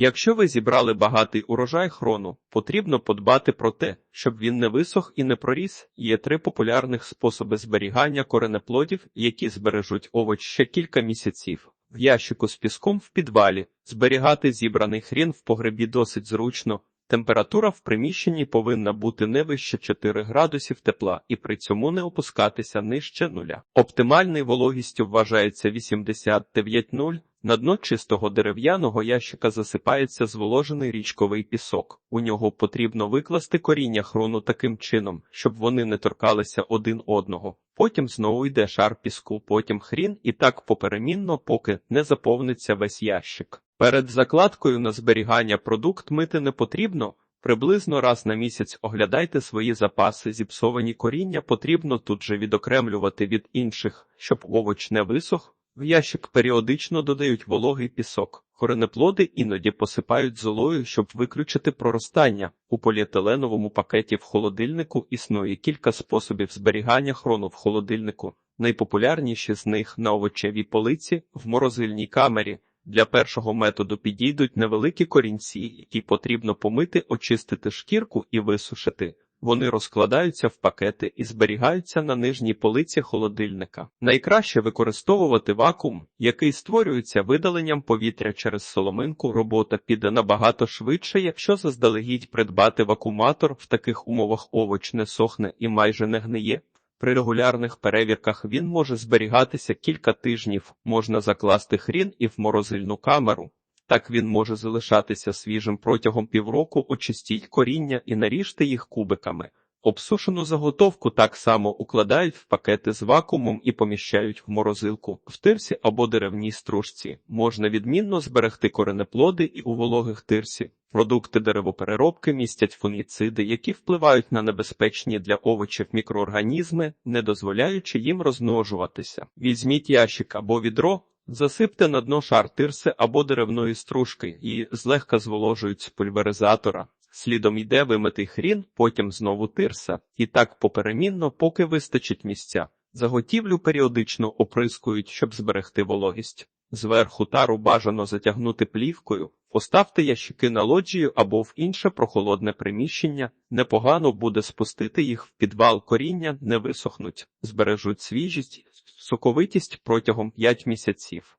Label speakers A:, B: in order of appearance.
A: Якщо ви зібрали багатий урожай хрону, потрібно подбати про те, щоб він не висох і не проріс. Є три популярних способи зберігання коренеплодів, які збережуть овоч ще кілька місяців. В ящику з піском в підвалі зберігати зібраний хрін в погребі досить зручно. Температура в приміщенні повинна бути не вище 4 градусів тепла і при цьому не опускатися нижче нуля. Оптимальною вологістю вважається 89,0. На дно чистого дерев'яного ящика засипається зволожений річковий пісок. У нього потрібно викласти коріння хрону таким чином, щоб вони не торкалися один одного. Потім знову йде шар піску, потім хрін і так поперемінно, поки не заповниться весь ящик. Перед закладкою на зберігання продукт мити не потрібно. Приблизно раз на місяць оглядайте свої запаси, зіпсовані коріння потрібно тут же відокремлювати від інших, щоб овоч не висох. В ящик періодично додають вологий пісок. Коренеплоди іноді посипають золою, щоб виключити проростання. У поліетиленовому пакеті в холодильнику існує кілька способів зберігання хрону в холодильнику. Найпопулярніші з них на овочевій полиці в морозильній камері. Для першого методу підійдуть невеликі корінці, які потрібно помити, очистити шкірку і висушити. Вони розкладаються в пакети і зберігаються на нижній полиці холодильника. Найкраще використовувати вакуум, який створюється видаленням повітря через соломинку. Робота піде набагато швидше, якщо заздалегідь придбати вакууматор в таких умовах овоч не сохне і майже не гниє. При регулярних перевірках він може зберігатися кілька тижнів, можна закласти хрін і в морозильну камеру. Так він може залишатися свіжим протягом півроку, очистіть коріння і наріжте їх кубиками. Обсушену заготовку так само укладають в пакети з вакуумом і поміщають в морозилку. В тирсі або деревній стружці можна відмінно зберегти коренеплоди і у вологих тирсі. Продукти деревопереробки містять фунгіциди, які впливають на небезпечні для овочів мікроорганізми, не дозволяючи їм розмножуватися. Візьміть ящик або відро, засипте на дно шар тирси або деревної стружки і злегка зволожують з пульверизатора. Слідом йде вимитий хрін, потім знову тирса, і так поперемінно, поки вистачить місця. Заготівлю періодично оприскують, щоб зберегти вологість. Зверху тару бажано затягнути плівкою, поставте ящики на лоджію або в інше прохолодне приміщення. Непогано буде спустити їх в підвал коріння, не висохнуть, збережуть свіжість, соковитість протягом 5 місяців.